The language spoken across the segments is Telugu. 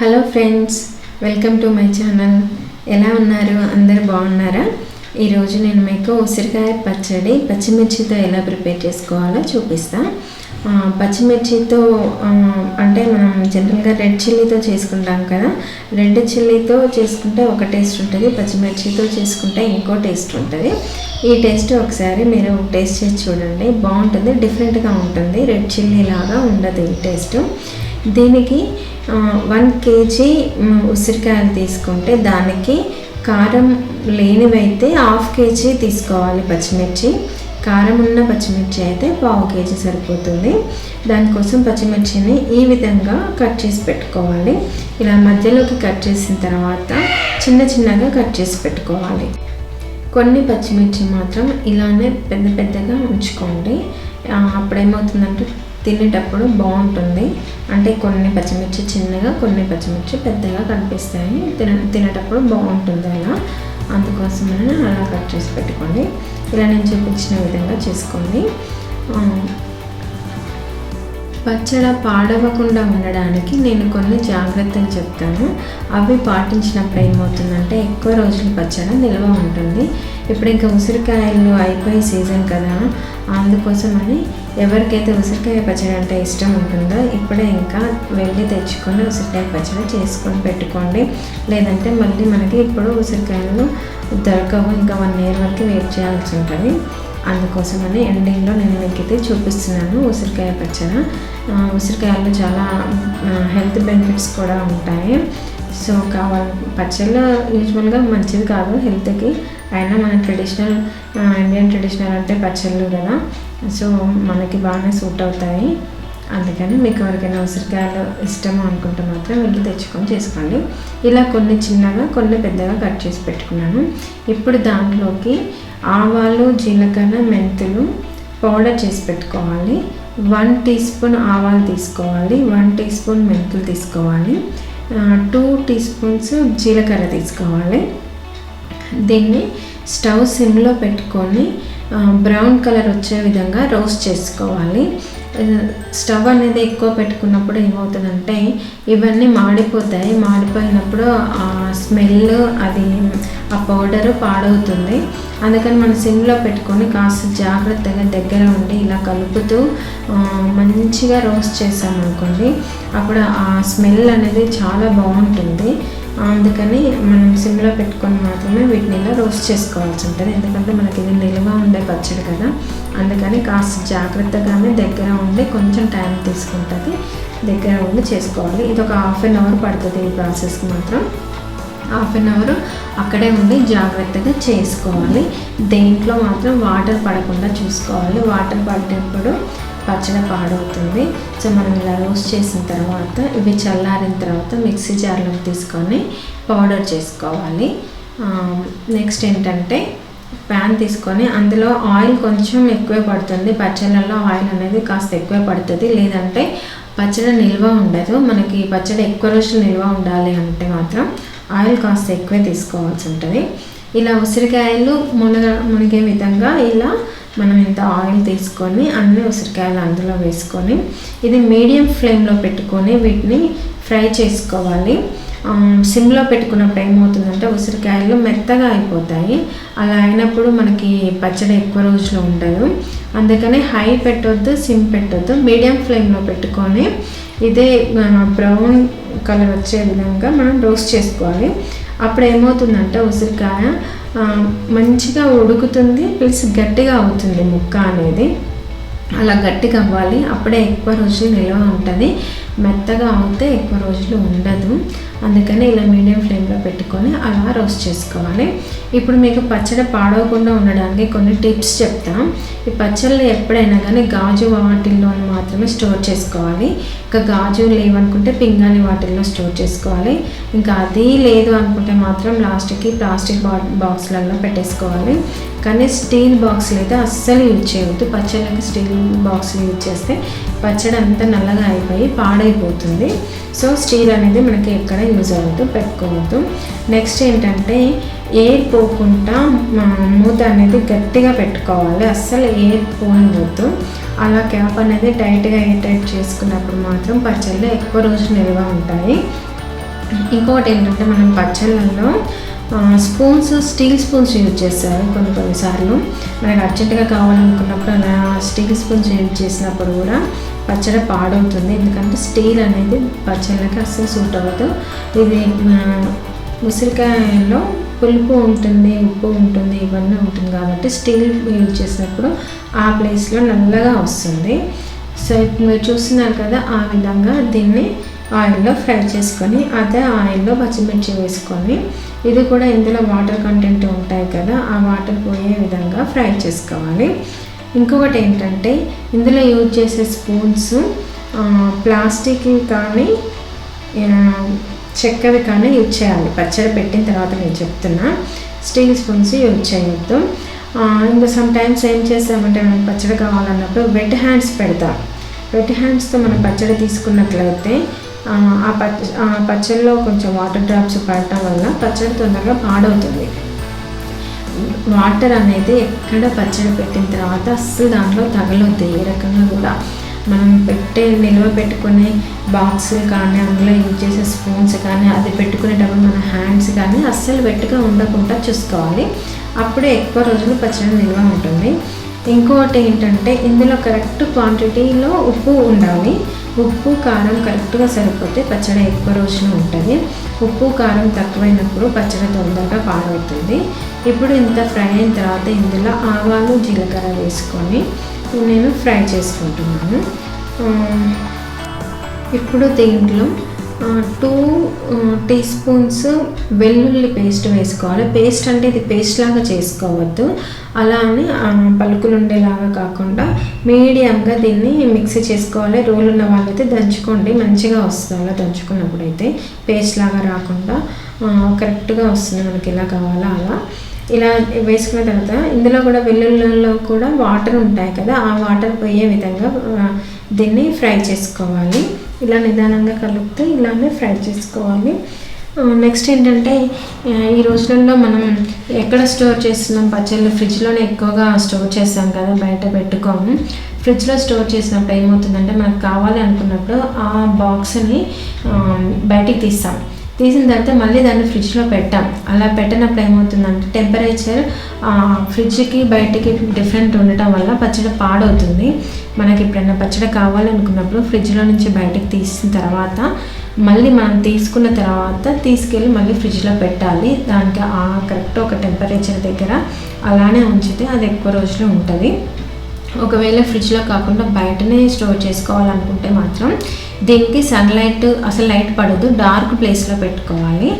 Hello friends welcome to my channel ఎలా ఉన్నారు? అందరు బాగున్నారా? ఈరోజు నేను మీకు ఉసిరికాయ పచ్చడి పచ్చిమిర్చితో ఎలా ప్రిపేర్ చేసుకోవాలో చూపిస్తా. పచ్చిమిర్చితో అంటే మనం జనరల్గా రెడ్ చిల్లీతో చేసుకుంటాం కదా. రెడ్ చిల్లీతో చేసుకుంటే ఒక టేస్ట్ ఉంటుంది పచ్చిమిర్చితో చేసుకుంటే ఇంకో టేస్ట్ ఉంటుంది. ఈ టేస్ట్ ఒకసారి మీరు టేస్ట్ చేసి చూడండి. బాగుంటుంది డిఫరెంట్గా ఉంటుంది. రెడ్ చిల్లీ లాగా ఉండదు ఈ టేస్ట్. దీనికి వన్ కేజీ ఉసిరికాయలు తీసుకుంటే దానికి కారం లేనివైతే హాఫ్ కేజీ తీసుకోవాలి పచ్చిమిర్చి. కారం ఉన్న పచ్చిమిర్చి అయితే పావు కేజీ సరిపోతుంది. దానికోసం పచ్చిమిర్చిని ఈ విధంగా కట్ చేసి పెట్టుకోవాలి. ఇలా మధ్యలోకి కట్ చేసిన తర్వాత చిన్న చిన్నగా కట్ చేసి పెట్టుకోవాలి. కొన్ని పచ్చిమిర్చి మాత్రం ఇలానే పెద్ద పెద్దగా ఉంచుకోండి. అప్పుడేమవుతుందంటే తినేటప్పుడు బాగుంటుంది. అంటే కొన్ని పచ్చిమిర్చి చిన్నగా కొన్ని పచ్చిమిర్చి పెద్దగా కనిపిస్తాయి. తిన తినేటప్పుడు బాగుంటుంది అలా. అందుకోసమని అలా కట్ చేసి పెట్టుకోండి. ఇలా నేను చూపించిన విధంగా చేసుకోండి. పచ్చడ పాడవకుండా ఉండడానికి నేను కొన్ని జాగ్రత్తలు చెప్తాను. అవి పాటించినప్పుడు ఏమవుతుందంటే ఎక్కువ రోజులు పచ్చడి నిల్వ ఉంటుంది. ఇప్పుడు ఇంకా ఉసిరికాయలు అయిపోయే సీజన్ కదా అందుకోసమని ఎవరికైతే ఉసిరికాయ పచ్చడి అంటే ఇష్టం ఉంటుందో ఇప్పుడే ఇంకా వెళ్ళి తెచ్చుకొని ఉసిరికాయ పచ్చడి చేసుకొని పెట్టుకోండి. లేదంటే మళ్ళీ మనకి ఇప్పుడు ఉసిరికాయలు దొరకవు. ఇంకా వన్ ఇయర్ వరకు వెయిట్ చేయాల్సి ఉంటుంది. అందుకోసమని ఎండింగ్లో నేను మీకు అయితే చూపిస్తున్నాను ఉసిరికాయ పచ్చడి. ఉసిరికాయల్లో చాలా హెల్త్ బెనిఫిట్స్ కూడా ఉంటాయి. సో కావాలి పచ్చళ్ళు యూజువల్గా మంచిది కాదు హెల్త్కి అయినా మన ట్రెడిషనల్ ఇండియన్ ట్రెడిషనల్ అంటే పచ్చళ్ళు కదా. సో మనకి బాగానే సూట్ అవుతాయి. అందుకని మీకు ఎవరికైనా ఉసిరికాయలు ఇష్టము అనుకుంటే మాత్రం వెళ్ళి తెచ్చుకొని చేసుకోండి. ఇలా కొన్ని చిన్నగా కొన్ని పెద్దగా కట్ చేసి పెట్టుకున్నాను. ఇప్పుడు దాంట్లోకి ఆవాలు జీలకర్ర మెంతులు పౌడర్ చేసి పెట్టుకోవాలి. వన్ టీ స్పూన్ ఆవాలు తీసుకోవాలి. వన్ టీ స్పూన్ మెంతులు తీసుకోవాలి. టూ టీ స్పూన్స్ జీలకర్ర తీసుకోవాలి. దీన్ని స్టవ్ సిమ్లో పెట్టుకొని బ్రౌన్ కలర్ వచ్చే విధంగా రోస్ట్ చేసుకోవాలి. స్టవ్ అనేది ఎక్కువ పెట్టుకున్నప్పుడు ఏమవుతుందంటే ఇవన్నీ మాడిపోతాయి. మాడిపోయినప్పుడు ఆ స్మెల్ అది ఆ పౌడర్ పాడవుతుంది. అందుకని మనం సిమ్లో పెట్టుకొని కాస్త జాగ్రత్తగా దగ్గర ఉండి ఇలా కలుపుతూ మంచిగా రోస్ట్ చేసామనుకోండి అప్పుడు ఆ స్మెల్ అనేది చాలా బాగుంటుంది. అందుకని మనం సిమ్లో పెట్టుకొని మాత్రమే వీటిని ఇలా రోస్ట్ చేసుకోవాల్సి ఉంటుంది. ఎందుకంటే మనకి ఇది నిల్వ ఉండే పచ్చడి కదా. అందుకని కాస్త జాగ్రత్తగానే దగ్గర ఉండి కొంచెం టైం తీసుకుంటుంది. దగ్గర ఉండి చేసుకోవాలి. ఇది ఒక హాఫ్ అన్ అవర్ పడుతుంది ఈ ప్రాసెస్కి మాత్రం. హాఫ్ అన్ అవర్ అక్కడే ఉండి జాగ్రత్తగా చేసుకోవాలి. దేంట్లో మాత్రం వాటర్ పడకుండా చూసుకోవాలి. వాటర్ పడినప్పుడు పచ్చడి పాడవుతుంది. సో మనం ఇలా రోస్ట్ చేసిన తర్వాత ఇవి చల్లారిన తర్వాత మిక్సీ జార్లో తీసుకొని పౌడర్ చేసుకోవాలి. నెక్స్ట్ ఏంటంటే ప్యాన్ తీసుకొని అందులో ఆయిల్ కొంచెం ఎక్కువే పడుతుంది. పచ్చళ్ళలో ఆయిల్ అనేది కాస్త ఎక్కువే పడుతుంది. లేదంటే పచ్చడి నిల్వ ఉండదు. మనకి పచ్చడి ఎక్కువ రోజులు నిల్వ ఉండాలి అంటే మాత్రం ఆయిల్ కాస్త ఎక్కువే తీసుకోవాల్సి ఉంటుంది. ఇలా ఉసిరికాయలు మునగ మునిగే విధంగా ఇలా మనం ఇంత ఆయిల్ తీసుకొని అన్ని ఉసిరికాయలు అందులో వేసుకొని ఇది మీడియం ఫ్లేమ్లో పెట్టుకొని వీటిని ఫ్రై చేసుకోవాలి. సిమ్లో పెట్టుకున్నప్పుడు ఏమవుతుందంటే ఉసిరికాయలు మెత్తగా అయిపోతాయి. అలా అయినప్పుడు మనకి పచ్చడి ఎక్కువ రోజులు ఉండదు. అందుకని హై పెట్టొద్దు సిమ్ పెట్టొద్దు. మీడియం ఫ్లేమ్లో పెట్టుకొని ఇదే బ్రౌన్ కలర్ వచ్చే విధంగా మనం రోస్ట్ చేసుకోవాలి. అప్పుడు ఏమవుతుందంటే ఉసిరికాయ మంచిగా ఉడుకుతుంది ప్లస్ గట్టిగా అవుతుంది ముక్క అనేది. అలా గట్టిగా అవ్వాలి అప్పుడే ఎక్కువ రోజులు నిల్వ ఉంటుంది. మెత్తగా అవుతే ఎక్కువ రోజులు ఉండదు. అందుకని ఇలా మీడియం ఫ్లేమ్లో పెట్టుకొని అలా రోస్ట్ చేసుకోవాలి. ఇప్పుడు మీకు పచ్చడి పాడవకుండా ఉండడానికి కొన్ని టిప్స్ చెప్తాం. ఈ పచ్చళ్ళు ఎప్పుడైనా కానీ గాజు వాటిల్లో మాత్రమే స్టోర్ చేసుకోవాలి. ఇంకా గాజు లేవనుకుంటే పింగాణి వాటిల్లో స్టోర్ చేసుకోవాలి. ఇంకా అది లేదు అనుకుంటే మాత్రం లాస్ట్కి ప్లాస్టిక్ బా బాక్స్లలో పెట్టేసుకోవాలి. కానీ స్టీల్ బాక్స్లు అయితే అస్సలు యూజ్ చేయవద్దు. పచ్చళ్ళకి స్టీల్ బాక్స్లు యూజ్ చేస్తే పచ్చడి అంతా నల్లగా అయిపోయి పాడైపోతుంది. సో స్టీల్ అనేది మనకి ఎక్కడ యూజ్ అవ్వద్దు పెట్టుకోవద్దు. నెక్స్ట్ ఏంటంటే ఎయిర్ పోకుండా మూత అనేది గట్టిగా పెట్టుకోవాలి. అస్సలు ఎయిర్ పోనివద్దు అలా క్యాప్ అనేది టైట్గా ఎయిర్ టైట్ చేసుకున్నప్పుడు మాత్రం పచ్చళ్ళు ఎక్కువ రోజులు నిల్వ ఉంటాయి. ఇంకొకటి ఏంటంటే మనం పచ్చళ్ళల్లో స్పూన్స్ స్టీల్ స్పూన్స్ యూజ్ చేస్తారు కొన్ని కొన్నిసార్లు మనకు అర్జెంటుగా కావాలనుకున్నప్పుడు అలా స్టీల్ స్పూన్స్ యూజ్ చేసినప్పుడు కూడా పచ్చడి పాడవుతుంది. ఎందుకంటే స్టీల్ అనేది పచ్చళ్ళకి అస్సలు సూట్ అవ్వదు. ఇది ఉసిరికాయలో పులుపు ఉంటుంది ఉప్పు ఉంటుంది ఇవన్నీ ఉంటుంది కాబట్టి స్టీల్ యూజ్ చేసినప్పుడు ఆ ప్లేస్లో నల్లగా వస్తుంది. సో ఇప్పుడు మీరు చూస్తున్నారు కదా ఆ విధంగా దీన్ని ఆయిల్లో ఫ్రై చేసుకొని అదే ఆయిల్లో పచ్చిమిర్చి వేసుకొని ఇది కూడా ఇందులో వాటర్ కంటెంట్ ఉంటాయి కదా ఆ వాటర్ పోయే విధంగా ఫ్రై చేసుకోవాలి. ఇంకొకటి ఏంటంటే ఇందులో యూజ్ చేసే స్పూన్స్ ప్లాస్టిక్ కానీ చెక్కవి కానీ యూజ్ చేయాలి. పచ్చడి పెట్టిన తర్వాత నేను చెప్తున్నా స్టీల్ స్పూన్స్ యూజ్ చేయొద్దు. ఇంకా సమ్ టైమ్స్ ఏం చేస్తామంటే మనకి పచ్చడి కావాలన్నప్పుడు వెట్ హ్యాండ్స్ పెడతాం. వెట్ హ్యాండ్స్తో మనం పచ్చడి తీసుకున్నట్లయితే ఆ, పచ్చ ఆ పచ్చడిలో కొంచెం వాటర్ డ్రాప్స్ పడటం వల్ల పచ్చడి తొందరగా పాడవుతుంది. వాటర్ అనేది ఎక్కడ పచ్చడి పెట్టిన తర్వాత అస్సలు దాంట్లో తగలొద్దు ఏ రకంగా కూడా. మనం పెట్టే నిల్వ పెట్టుకునే బాక్సులు కానీ అందులో యూజ్ చేసే స్పూన్స్ కానీ అది పెట్టుకునేటప్పుడు మన హ్యాండ్స్ కానీ అస్సలు వెట్టుగా ఉండకుండా చూసుకోవాలి. అప్పుడే ఎక్కువ రోజులు పచ్చడి నిల్వ ఉంటుంది. ఇంకోటి ఏంటంటే ఇందులో కరెక్ట్ క్వాంటిటీలో ఉప్పు ఉండాలి. ఉప్పు కారం కరెక్ట్గా సరిపోతే పచ్చడి ఎక్కువ రోజులు ఉంటుంది. ఉప్పు కారం తక్కువైనప్పుడు పచ్చడి తొందరగా పాడవుతుంది. ఇప్పుడు ఇంత ఫ్రై అయిన తర్వాత ఇందులో ఆవాలు జీలకర్ర వేసుకొని నేను ఫ్రై చేసుకుంటున్నాను. ఇప్పుడు దీంట్లో టూ టీ స్పూన్స్ వెల్లుల్లి పేస్ట్ వేసుకోవాలి. పేస్ట్ అంటే ఇది పేస్ట్ లాగా చేసుకోవద్దు. అలా అని పలుకులు ఉండేలాగా కాకుండా మీడియంగా దీన్ని మిక్సీ చేసుకోవాలి. రోల్ ఉన్న వాళ్ళైతే దంచుకోండి. మంచిగా వస్తుంది అలా దంచుకున్నప్పుడు అయితే పేస్ట్ లాగా రాకుండా కరెక్ట్గా వస్తుంది మనకి ఎలా కావాలో అలా. ఇలా వేసుకున్న తర్వాత ఇందులో కూడా వెల్లుల్లిలో కూడా వాటర్ ఉంటాయి కదా ఆ వాటర్ పోయే విధంగా దీన్ని ఫ్రై చేసుకోవాలి. ఇలా నిదానంగా కలుపుతూ ఇలానే ఫ్రై చేసుకోవాలి. నెక్స్ట్ ఏంటంటే ఈ రోజులలో మనం ఎక్కడ స్టోర్ చేస్తున్నాం? పచ్చళ్ళు ఫ్రిడ్జ్లోనే ఎక్కువగా స్టోర్ చేస్తాం కదా బయట పెట్టుకోము ఫ్రిడ్జ్లో స్టోర్ చేసినప్పుడు ఏమవుతుందంటే మనకు కావాలి అనుకున్నప్పుడు ఆ బాక్స్ని బయటికి తీస్తాం. తీసిన తర్వాత మళ్ళీ దాన్ని ఫ్రిడ్జ్లో పెట్టాం. అలా పెట్టినప్పుడు ఏమవుతుందంటే టెంపరేచర్ ఫ్రిడ్జ్కి బయటికి డిఫరెంట్ ఉండటం వల్ల పచ్చడి పాడవుతుంది. మనకి ఎప్పుడైనా పచ్చడి కావాలనుకున్నప్పుడు ఫ్రిడ్జ్లో నుంచి బయటకు తీసిన తర్వాత మళ్ళీ మనం తీసుకున్న తర్వాత తీసుకెళ్ళి మళ్ళీ ఫ్రిడ్జ్లో పెట్టాలి. దానికి ఆ కరెక్ట్ ఒక టెంపరేచర్ దగ్గర అలానే ఉంచితే అది ఎక్కువ రోజులు ఉంటుంది. ఒకవేళ ఫ్రిడ్జ్లో కాకుండా బయటనే స్టోర్ చేసుకోవాలనుకుంటే మాత్రం దీనికి సన్లైట్ అసలు లైట్ పడదు. డార్క్ ప్లేస్లో పెట్టుకోవాలి.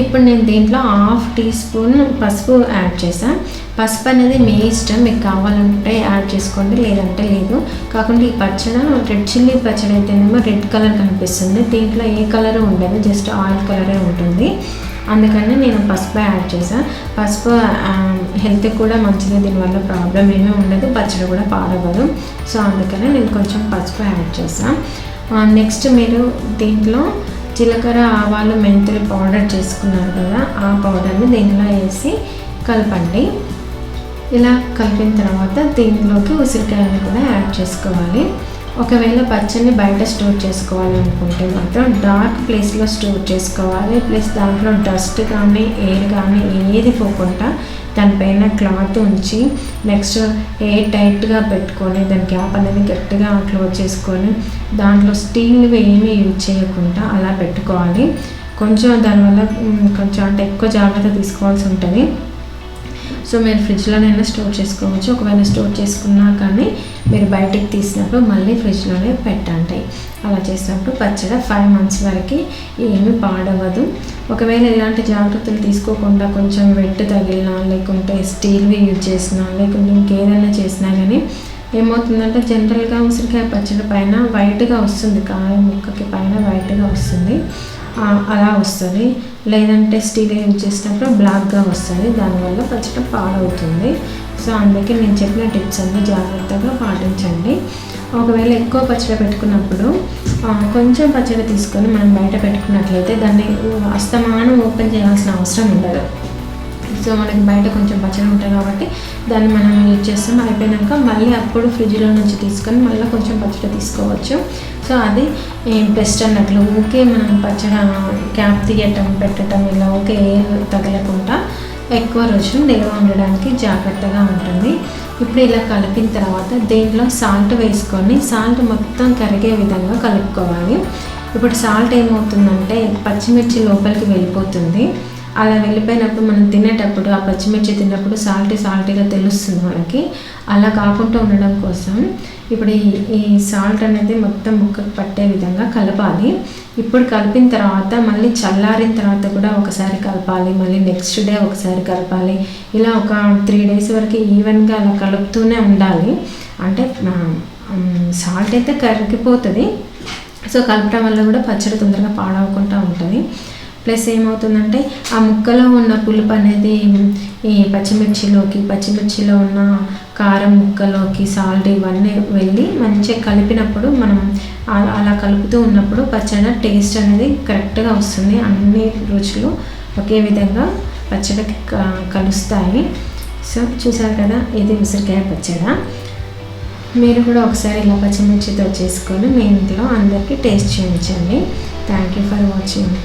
ఇప్పుడు నేను దీంట్లో హాఫ్ టీ స్పూన్ పసుపు యాడ్ చేశాను పసుపు అనేది మీ ఇష్టం మీకు కావాలంటే యాడ్ చేసుకోండి లేదంటే లేదు. కాకుండా ఈ పచ్చడి రెడ్ చిల్లీ పచ్చడి అయితేనేమో రెడ్ కలర్ కనిపిస్తుంది. దీంట్లో ఏ కలర్ ఉండదు జస్ట్ ఆయిల్ కలరే ఉంటుంది. అందుకని నేను పసుపు యాడ్ చేశాను పసుపు హెల్త్కి కూడా మంచిది దీనివల్ల ప్రాబ్లం ఏమీ ఉండదు పచ్చడి కూడా పాడవదు. సో అందుకనే నేను కొంచెం పసుపు యాడ్ చేశాను నెక్స్ట్ మీరు దీంట్లో జీలకర్ర ఆవాలు మెంతులు పౌడర్ చేసుకున్నారు కదా ఆ పౌడర్ని దీనిలో వేసి కలపండి. ఇలా కలిపిన తర్వాత దీంట్లోకి ఉసిరికాయలు కూడా యాడ్ చేసుకోవాలి. ఒకవేళ పచ్చడిని బయట స్టోర్ చేసుకోవాలి అనుకుంటే మాత్రం డార్క్ ప్లేస్లో స్టోర్ చేసుకోవాలి. ప్లస్ దాంట్లో డస్ట్ కానీ ఎయిర్ కానీ ఏది పోకుండా దానిపైన క్లాత్ ఉంచి నెక్స్ట్ ఎయిర్ టైట్గా పెట్టుకొని దాని క్యాప్ అనేది గట్టిగా క్లోజ్ చేసుకొని దాంట్లో స్టీల్వి ఏమీ యూజ్ చేయకుండా అలా పెట్టుకోవాలి. కొంచెం దానివల్ల కొంచెం అంటే ఎక్కువ జాగ్రత్త తీసుకోవాల్సి ఉంటుంది. సో మీరు ఫ్రిడ్జ్లోనైనా స్టోర్ చేసుకోవచ్చు. ఒకవేళ స్టోర్ చేసుకున్నా కానీ మీరు బయటికి తీసినప్పుడు మళ్ళీ ఫ్రిడ్జ్లోనే పెట్టండి. అలా చేసినప్పుడు పచ్చడి ఫైవ్ మంత్స్ వరకు ఏమీ పాడవదు. ఒకవేళ ఇలాంటి జాగ్రత్తలు తీసుకోకుండా కొంచెం వెట్టు తగిలినా లేకుంటే స్టీల్వి యూజ్ చేసినా లేకుంటే ఇంకేదైనా చేసినా కానీ ఏమవుతుందంటే జనరల్గా ఉసిరికాయ పచ్చడి పైన వైట్గా వస్తుంది. కాయ ముక్కకి పైన వైట్గా వస్తుంది. అలా వస్తుంది. లేదంటే స్టీల్ యూజ్ చేసినప్పుడు బ్లాక్గా వస్తుంది. దానివల్ల పచ్చడి పాడవుతుంది. సో అందుకే నేను చెప్పిన టిప్స్ అన్ని జాగ్రత్తగా పాటించండి. ఒకవేళ ఎక్కువ పచ్చడి పెట్టుకున్నప్పుడు కొంచెం పచ్చడి తీసుకొని మనం బయట పెట్టుకున్నట్లయితే దాన్ని అస్తమానం ఓపెన్ చేయాల్సిన అవసరం ఉండదు. సో మనకి బయట కొంచెం పచ్చడి ఉంటుంది కాబట్టి దాన్ని మనం యూజ్ చేస్తాం. అయిపోయినాక మళ్ళీ అప్పుడు ఫ్రిడ్జ్లో నుంచి తీసుకొని మళ్ళీ కొంచెం పచ్చడి తీసుకోవచ్చు. సో అది బెస్ట్ అన్నట్లు. ఊకే మనం పచ్చడి క్యాప్ తీయటం పెట్టడం ఇలా ఊకే ఏ తగలకుండా ఎక్కువ రోజులు నిల్వ ఉండడానికి జాగ్రత్తగా ఉంటుంది. ఇప్పుడు ఇలా కలిపిన తర్వాత దీంట్లో సాల్ట్ వేసుకొని సాల్ట్ మొత్తం కరిగే విధంగా కలుపుకోవాలి. ఇప్పుడు సాల్ట్ ఏమవుతుందంటే పచ్చిమిర్చి లోపలికి వెళ్ళిపోతుంది. అలా వెళ్ళిపోయినప్పుడు మనం తినేటప్పుడు ఆ పచ్చిమిర్చి తిన్నప్పుడు సాల్టీ సాల్టీగా తెలుస్తుంది మనకి. అలా కాకుండా ఉండడం కోసం ఇప్పుడు ఈ ఈ సాల్ట్ అనేది మొత్తం ముక్కకు పట్టే విధంగా కలపాలి. ఇప్పుడు కలిపిన తర్వాత మళ్ళీ చల్లారిన తర్వాత కూడా ఒకసారి కలపాలి. మళ్ళీ నెక్స్ట్ డే ఒకసారి కలపాలి. ఇలా ఒక త్రీ డేస్ వరకు ఈవెన్గా అలా కలుపుతూనే ఉండాలి. అంటే సాల్ట్ అయితే కరిగిపోతుంది. సో కలపడం వల్ల కూడా పచ్చడి తొందరగా పాడవకుండా ఉంటుంది. ప్లస్ ఏమవుతుందంటే ఆ ముక్కలో ఉన్న పులుపు అనేది ఈ పచ్చిమిర్చిలోకి పచ్చిమిర్చిలో ఉన్న కారం ముక్కలోకి సాల్ట్ ఇవన్నీ వెళ్ళి మంచిగా కలిపినప్పుడు మనం అలా కలుపుతూ ఉన్నప్పుడు పచ్చడి టేస్ట్ అనేది కరెక్ట్గా వస్తుంది. అన్ని రుచులు ఒకే విధంగా పచ్చడికి కలుస్తాయి. సో చూసారు కదా ఇది ఉసిరికాయ పచ్చడి. మీరు కూడా ఒకసారి ఇలా పచ్చిమిర్చితో చేసుకొని మీ ఇంట్లో అందరికీ టేస్ట్ చేయించండి థ్యాంక్ యూ ఫర్ వాచింగ్.